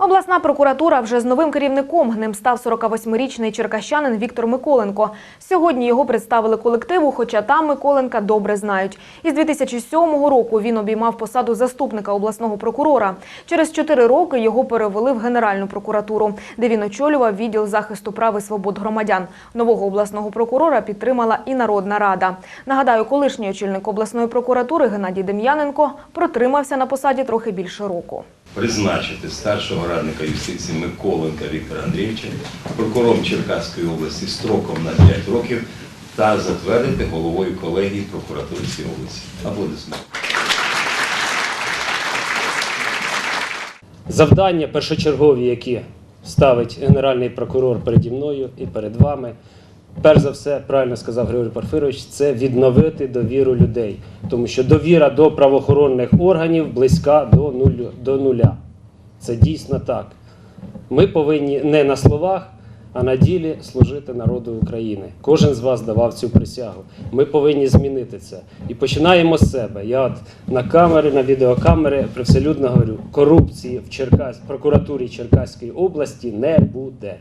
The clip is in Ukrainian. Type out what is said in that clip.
Обласна прокуратура вже з новим керівником. Ним став 48-річний черкащанин Віктор Миколенко. Сьогодні його представили колективу, хоча там Миколенка добре знають. Із 2007 року він обіймав посаду заступника обласного прокурора. Через чотири роки його перевели в Генеральну прокуратуру, де він очолював відділ захисту прав і свобод громадян. Нового обласного прокурора підтримала і Народна рада. Нагадаю, колишній очільник обласної прокуратури Геннадій Дем'яненко протримався на посаді трохи більше року. Призначити старшого радника юстиції Миколенка Віктора Андрійовича прокурором Черкаської області строком на 5 років та затвердити головою колегії прокуратури цієї області. Аплодисменти. Завдання першочергові, які ставить Генеральний прокурор переді мною і перед вами, перш за все, правильно сказав Григорій Порфирович, це відновити довіру людей. Тому що довіра до правоохоронних органів близька до, нулю, до нуля. Це дійсно так. Ми повинні не на словах, а на ділі служити народу України. Кожен з вас давав цю присягу. Ми повинні змінити це. І починаємо з себе. Я от на камери, на відеокамери привселюдно говорю: корупції в Черкас, прокуратурі Черкаської області не буде.